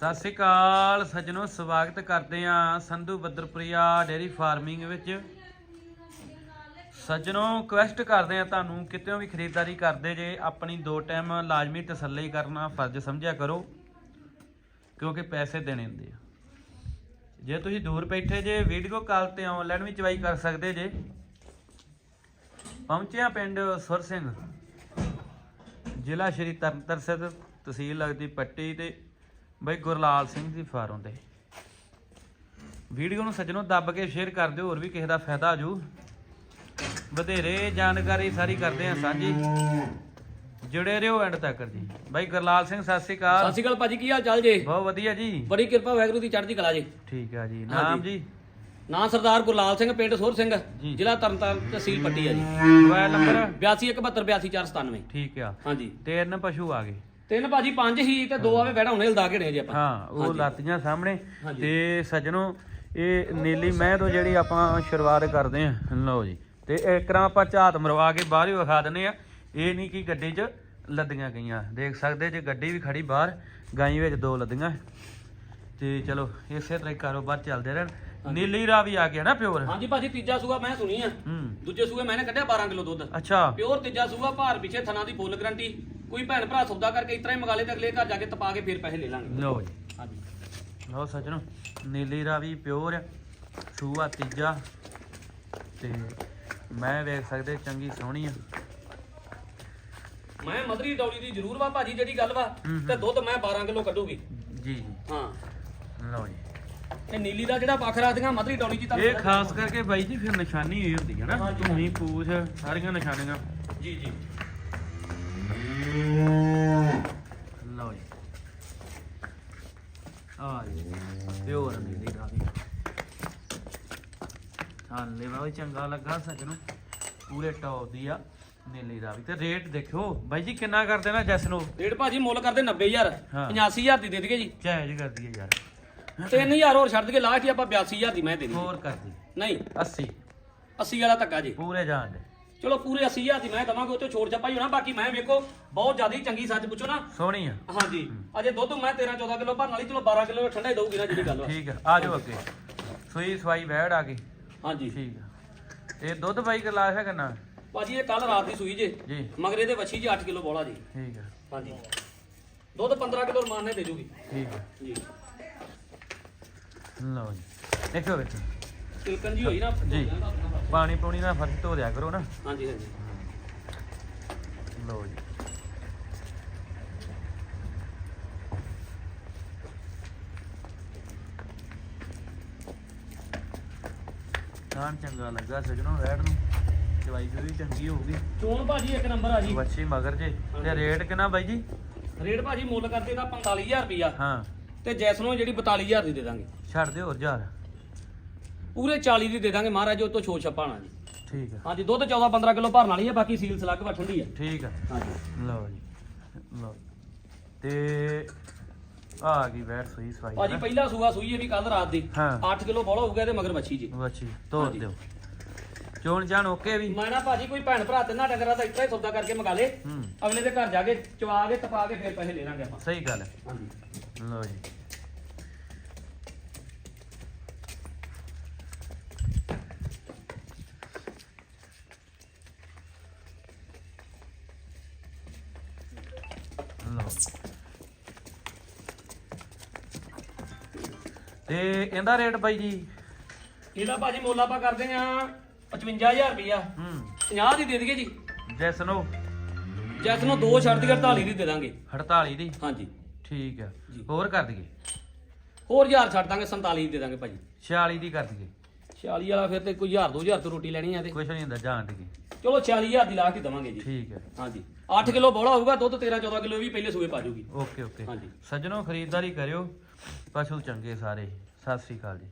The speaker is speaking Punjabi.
ਸਤਿ ਸ੍ਰੀ ਅਕਾਲ ਸੱਜਣੋ, ਸਵਾਗਤ ਕਰਦੇ ਆ ਸੰਧੂ ਬੱਦਰਪੁਰੀਆ ਡੇਰੀ ਫਾਰਮਿੰਗ ਵਿੱਚ। ਸੱਜਣੋ ਕੁਐਸਟ ਕਰਦੇ ਆ ਤੁਹਾਨੂੰ ਕਿਤੇ ਵੀ ਖਰੀਦਦਾਰੀ ਕਰਦੇ ਜੇ, ਆਪਣੀ ਦੋ ਟਾਈਮ ਲਾਜ਼ਮੀ ਤਸੱਲੀ ਕਰਨਾ ਫਰਜ਼ ਸਮਝਿਆ ਕਰੋ, ਕਿਉਂਕਿ ਪੈਸੇ ਦੇਣੇ ਹੁੰਦੇ ਆ। ਜੇ ਤੁਸੀਂ ਦੂਰ ਬੈਠੇ ਜੇ, ਵੀਡੀਓ ਕਾਲ ਤੇ ਆਨਲਾਈਨ ਵੀ ਚਵਾਈ ਕਰ ਸਕਦੇ ਜੇ। ਪਹੁੰਚਿਆ ਪਿੰਡ ਸੁਰ ਸਿੰਘ, ਜ਼ਿਲ੍ਹਾ ਸ਼੍ਰੀ ਤਰਨਤਾਰਨ ਸਾਹਿਬ ਤਹਿਸੀਲ ਲੱਗਦੀ ਪੱਟੀ ਤੇ ਬਈ ਗੁਰਲਾਲ ਸਿੰਘ ਦੀ ਫਾਰਮ ਤੇ ਵੀਡੀਓ ਨੂੰ ਸੱਜਣੋ ਦੱਬ ਕੇ ਸ਼ੇਅਰ ਕਰ ਦਿਓ ਹੋਰ ਵੀ ਕਿਸੇ ਦਾ ਫਾਇਦਾ ਜੂ। ਵਧੇਰੇ ਜਾਣਕਾਰੀ ਸਾਰੀ ਕਰਦੇ ਆ ਸਾਂਝੀ। ਜੁੜੇ ਰਹੋ ਐਂਡ ਤੱਕ ਜੀ। ਬਾਈ ਗੁਰਲਾਲ ਸਿੰਘ ਸਤਿ ਸ਼੍ਰੀ ਸਤਿ ਅਕਾਲ ਸ਼੍ਰੀ ਅਕਾਲ ਭਾਜੀ ਕੀ ਹਾਲ ਚਾਲ ਜੇ? ਬਹੁਤ ਵਧੀਆ ਜੀ। ਬੜੀ ਕਿਰਪਾ ਵੈਗਰੂ ਦੀ ਚੜ੍ਹਦੀ ਕਲਾ ਜੀ। ਠੀਕ ਆ ਜੀ। ਨਾਮ ਜੀ। ਨਾਂ ਸਰਦਾਰ ਗੁਰਲਾਲ ਸਿੰਘ ਪਿੰਡ ਸੋਰ ਸਿੰਘ ਜੀ। ਜ਼ਿਲ੍ਹਾ ਤਰਨਤਾਰਨ ਤਹਿਸੀਲ ਪੱਟੀ ਆ ਜੀ। Mobile number? 8217822497 ਠੀਕ ਆ। ਹਾਂਜੀ ਤਿੰਨ ਪਸ਼ੂ ਆ ਗਏ। ਤਿੰਨ ਭਾਜੀ ਪੰਜ ਹੀ ਤੇ ਦੋ ਆਵੇ ਬੈਠਾ ਹੁਣੇ ਲਦਾ ਕੇ ਨੇ ਜੀ ਆਪਾਂ। ਹਾਂ ਉਹ। ਲਾਤੀਆਂ ਸਾਹਮਣੇ। ਤੇ ਸੱਜਣੋ ਇਹ ਨੀਲੀ ਮਹਿ ਤੋਂ ਜਿਹੜੀ ਆਪਾਂ ਸ਼ੁਰੂਆਤ ਕਰਦੇ ਆ ਲਓ ਜੀ। ਤੇ ਇਕਰਾਂ ਆਪਾਂ ਝਾਤ ਮਰਵਾ ਕੇ ਬਾਹਰ ਹੀ ਵਿਖਾ ਦਿੰਨੇ ਆ ਇਹ ਨਹੀਂ ਕਿ ਗੱਡੀ 'ਚ ਲੱਦੀਆਂ ਗਈਆਂ। ਦੇਖ ਸਕਦੇ ਜੇ ਗੱਡੀ ਵੀ ਖੜੀ ਬਾਹਰ ਗਾਈ ਵਿੱਚ ਦੋ ਲੱਦੀਆਂ। ਤੇ ਚਲੋ ਇਸੇ ਤਰ੍ਹਾਂ ਹੀ ਕਾਰੋਬਾਰ ਚੱਲਦੇ ਰਹਿਣ। ਨੀਲੀ ਰਾ ਵੀ ਆ ਗਿਆ ਨਾ ਪਿਓਰ? ਹਾਂਜੀ ਭਾਜੀ ਤੀਜਾ ਸੂਆ ਮੈਂ ਸੁਣੀ ਆ। ਹੂੰ। ਦੂਜੇ ਸੂਏ ਮੈਨੇ ਕੱਢਿਆ 12 ਕਿਲੋ ਦੁੱਧ। ਅੱਛਾ। ਪਿਓਰ ਤੀਜਾ ਸੂਆ ਭਾਰ ਪਿੱਛੇ ਥਣਾ ਦੀ ਫੁੱਲ ਗਰੰਟੀ। ਕੋਈ ਭੈਣ ਭਰਾ ਸੌਦਾ ਕਰਕੇ ਇਤਰਾ ਹੀ ਮੰਗਾ ਲੇ ਤੇ ਅਗਲੇ ਘਰ ਜਾ ਕੇ ਤਪਾ ਕੇ ਫੇਰ ਪੈਸੇ ਲੈ ਲਾਂਗੇ। ਲਓ ਜੀ। ਹਾਂਜੀ। ਲਓ ਸੱਜਣੋ ਨੀਲੀ ਰਾਵੀ ਪਿਓਰ ਸੂਆ ਤੀਜਾ। ਤੇ ਮੈਂ ਵੇਖ ਸਕਦੇ ਚੰਗੀ ਸੋਹਣੀ ਆ। ਮੈਂ ਮਦਰੀ ਡੌਲੀ ਦੀ ਜ਼ਰੂਰ ਵਾ ਭਾਜੀ ਜਿਹੜੀ ਗੱਲ ਵਾ ਹੂੰ। ਤੇ ਦੁੱਧ ਮੈਂ 12 ਕਿਲੋ ਕੱਢੂਗੀ। ਜੀ ਜੀ। ਹਾਂ। ਲਓ ਜੀ। ਤੇ ਨੀਲੀ ਦਾ ਜਿਹੜਾ ਵੱਖਰਾ ਦੀਆਂ ਮਦਰੀ ਡੌਲੀ ਜੀ ਇਹ ਖਾਸ ਕਰਕੇ ਬਾਈ ਜੀ ਫਿਰ ਨਿਸ਼ਾਨੀ ਇਹ ਹੁੰਦੀ ਹੈ ਨਾ। ਹਾਂਜੀ। ਧੂਣੀ ਪੂਛ ਸਾਰੀਆਂ ਨਿਸ਼ਾਨੀਆਂ। ਜੀ ਜੀ। ਲਓ ਜੀ। ਆ ਜੀ ਪਿਓਰ ਨੀਲੀ ਰਾਵੀ ਹਾਂ ਲੈਵਾ ਵੀ ਚੰਗਾ ਲੱਗਾ ਸੱਜਣੋ ਪੂਰੇ ਟੌਪ ਦੀ ਆ ਨੀਲੀ ਰਾਵੀ ਤੇ ਰੇਟ ਦੇਖਿਓ। ਬਾਈ ਜੀ ਕਿੰਨਾ ਕਰਦੇ ਨਾ ਜੈਸ ਨੂੰ ਰੇਟ ਭਾਜੀ ਮੁੱਲ ਕਰਦੇ 90000 ਹਾਂ। 85000 ਦੀ ਦੇ ਦਈਏ ਜੀ। ਜਾਇਜ਼ ਕਰਦੀ ਹੈ ਯਾਰ। 3000 ਹੋਰ ਛੱਡ ਦਈਏ ਲਾਸਟ ਹੀ ਆਪਾਂ 82000 ਦੀ ਮੈਂ ਦੇ ਦਈਏ। ਹੋਰ ਕਰਦੀ ਨਹੀਂ। 80 80 ਵਾਲਾ ਧੱਕਾ ਜੀ। ਪੂਰੇ ਜਾਣ ਦੇ। ਚਲੋ ਪੂਰੇ 80000 ਦੀ ਮੈਂ ਦਵਾਂਗੇ ਉਹ ਤੋਂ ਛੋੜ ਛਪਾਈ ਹੋਣਾ ਬਾਕੀ ਮੈਂ ਵੇਖੋ ਬਹੁਤ ਜ਼ਿਆਦਾ ਚੰਗੀ ਸੱਚ ਪੁੱਛੋ ਨਾ। ਸੋਹਣੀ ਆ। ਹਾਂਜੀ ਅਜੇ ਦੁੱਧ ਮੈਂ 13 14 ਕਿਲੋ ਭਰਨ ਵਾਲੀ ਚਲੋ 12 ਕਿਲੋ ਠੰਡਾ ਹੀ ਦਊਗੀ ਨਾ ਜਿਹੜੀ ਗੱਲ ਵਾ ਠੀਕ ਆ ਆ ਜਾਓ ਅੱਗੇ। ਸੂਈ ਸਵਾਈ ਵੈੜ ਆ ਗਈ ਹਾਂਜੀ। ਠੀਕ ਆ। ਇਹ ਦੁੱਧ ਬਾਈ ਗਲਾਸ ਹੈ ਕਿੰਨਾ? ਭਾਜੀ ਇਹ ਕੱਲ ਰਾਤ ਦੀ ਸੂਈ ਜੇ। ਜੀ। ਮਗਰ ਇਹਦੇ ਵੱਛੀ ਜੀ 8 ਕਿਲੋ ਬੋਲਾ ਜੀ। ਠੀਕ ਆ। ਹਾਂਜੀ। ਦੁੱਧ 15 ਕਿਲੋ ਰਮਾਨ ਨੇ ਦੇ ਜੂਗੀ। ਠੀਕ ਆ। ਜੀ। ਲਓ ਜੀ। ਦੇਖੋ ਵੇਖੋ ਤਿਲਕਣ ਜੀ ਹੋਈ ਨਾ ਜੀ। ਪਾਣੀ ਪੂਣੀ ਨਾਲ ਫ਼ਰਕ ਧੋ ਦਿਆ ਕਰੋ ਨਾ। ਹਾਂਜੀ ਹਾਂਜੀ। ਲਓ ਜੀ। ਤਾਂ ਚੰਗਾ ਲੱਗਾ ਸਜਣੋ ਵੈੜ ਨੂੰ। ਚਵਾਈ ਵੀ ਚੰਗੀ ਹੋਊਗੀ ਚੋਣ ਭਾਜੀ ਇੱਕ ਨੰਬਰ ਆ ਜੀ। ਵੱਛੀ ਮਗਰ ਜੇ। ਤੇ ਰੇਟ ਕਿੰਨਾ ਬਾਈ ਜੀ? ਰੇਟ ਭਾਜੀ ਮੁੱਲ ਕਰਦੇ ਦਾ 45000 ਰੁਪਿਆ ਹਾਂ। ਤੇ ਜੈਸਨੋ ਜਿਹੜੀ 42000 ਦੀ ਦੇ ਦਾਂਗੇ। ਛੱਡ ਦਿਓ ਹੋਰ ਯਾਰ ਪੂਰੇ 40 ਦੀ ਦੇ ਦਾਂਗੇ ਮਹਾਰਾਜ ਉਹ ਤੋਂ ਛੋਟ ਛਪਾਣਾ ਜੀ। ਠੀਕ ਆ। ਹਾਂਜੀ ਦੁੱਧ 14 15 ਕਿਲੋ ਭਰਨ ਵਾਲੀ ਹੈ ਬਾਕੀ ਸੀਲ ਸਲੱਗ ਵਾ ਠੰਡੀ ਹੈ ਠੀਕ ਆ। ਹਾਂਜੀ। ਲਓ ਜੀ ਲਓ। ਤੇ ਆ ਗਈ ਵੈੜ ਸੂਈ ਸਵਾਈ ਭਾਜੀ ਨਾ। ਪਹਿਲਾ ਸੂਆ ਸੂਈ ਹੈ ਵੀ ਕੱਲ ਰਾਤ ਦੀ। ਹਾਂ। 8 ਕਿਲੋ ਬੋਲਾ ਹੋਊਗਾ ਤੇ ਮਗਰ ਮੱਛੀ ਜੀ। ਵੱਛੀ ਤੋੜ। ਦਿਓ। ਚੋਣ ਜਾਣ ਓਕੇ ਵੀ? ਮੈਂ ਨਾ ਭਾਜੀ ਕੋਈ ਭੈਣ ਭਰਾ ਤਿੰਨਾਂ ਡੰਗਰਾਂ ਦਾ ਹੀ ਸੌਦਾ ਕਰਕੇ ਮੰਗਾ ਲੇ। ਹੂੰ। ਅਗਲੇ ਦੇ ਘਰ ਜਾ ਕੇ ਚਵਾ ਕੇ ਤਪਾ ਕੇ ਫਿਰ ਪੈਸੇ ਲੈ ਲਾਂਗੇ ਆਪਾਂ। ਸਹੀ ਗੱਲ ਹੈ। ਹਾਂਜੀ। ਲਓ ਜੀ। ਤੇ ਇਹਦਾ ਰੇਟ ਬਾਈ ਜੀ? ਇਹਦਾ ਭਾਜੀ ਮੁੱਲ ਆਪਾਂ ਕਰਦੇ ਆ 55000 ਰੁਪਿਆ ਹੂੰ। 50 ਦੀ ਦੇ ਦਈਏ ਜੀ। ਜੈਸ ਨੋ ਜੈਸ ਨੂੰ ਦੋ ਛੱਡ ਦੀ 48 ਦੀ ਦੇ ਦਾਂਗੇ। 48 ਦੀ? ਹਾਂਜੀ। ਠੀਕ ਹੈ ਜੀ। ਹੋਰ ਕਰ ਦਈਏ? ਹੋਰ ਹਜ਼ਾਰ ਛੱਡ ਦਾਂਗੇ 47 ਦੀ ਦੇ ਦਾਂਗੇ ਭਾਜੀ 46 ਦੀ ਕਰ ਦਈਏ। 46 ਵਾਲਾ ਫਿਰ ਤੇ ਕੋਈ 1000 2000 ਤੋਂ ਰੋਟੀ ਲੈਣੀ ਆ ਤੇ। ਕੁਛ ਨਹੀਂ ਹੁੰਦਾ ਜਾਣ ਦਈਏ ਚਲੋ 46000 ਦੀ ਲਾਸਟ ਹੀ ਦਵਾਂਗੇ ਜੀ। ਠੀਕ ਹੈ। ਹਾਂਜੀ। 8 ਕਿਲੋ ਬੋਲਾ ਹੋਊਗਾ ਦੁੱਧ 13 14 ਕਿਲੋ ਵੀ ਪਹਿਲੇ ਸੂਏ ਪਾ ਜੂਗੀ। Okay okay. ਹਾਂਜੀ। ਸੱਜਣੋ ਖਰੀਦਦਾਰੀ ਕਰਿਓ। ਪਸ਼ੂ ਚੰਗੇ ਸਾਰੇ। ਸਤਿ ਸ੍ਰੀ ਅਕਾਲ ਜੀ।